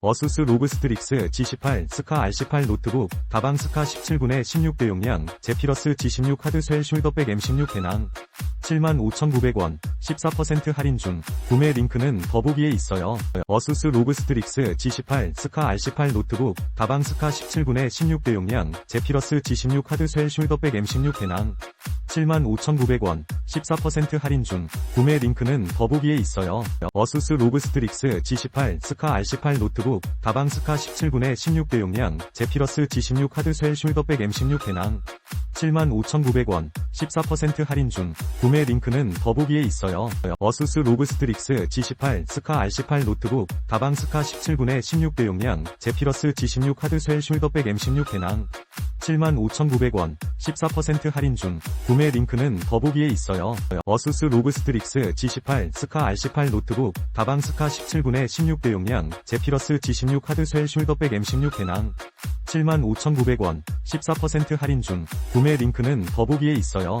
어수스 로그 스트릭스 G18 스카 R18 노트북 가방 스카 17분의 16 대 용량 제피러스 G16 하드쉘 숄더백 M16 배낭 75,900원 14% 할인 중 구매 링크는 더보기에 있어요. 어수스 로그 스트릭스 G18 스카 R18 노트북 가방 스카 17분의 16 대 용량 제피러스 G16 하드쉘 숄더백 M16 배낭 75,900원 14% 할인 중 구매 링크는 더보기에 있어요. 어수스 로그 스트릭스 G18 스카 R18 노트북 가방 스카 17분의 16 대 용량 제피러스 G16 하드쉘 숄더백 M16 배낭 75,900원 14% 할인 중 구매 링크는 더보기에 있어요. 어수스 로그 스트릭스 G18 스카 R18 노트북 가방 스카 17분의 16 대 용량 제피러스 G16 하드쉘 숄더백 M16 배낭 75,900원 14% 할인 중 구매 링크는 더보기에 있어요. 어수스 로그 스트릭스 G18 스카 R18 노트북 가방 스카 17분의 16 대용량 제피러스 G16 하드쉘 숄더백 M16 배낭 75,900원 14% 할인 중 구매 링크는 더보기에 있어요.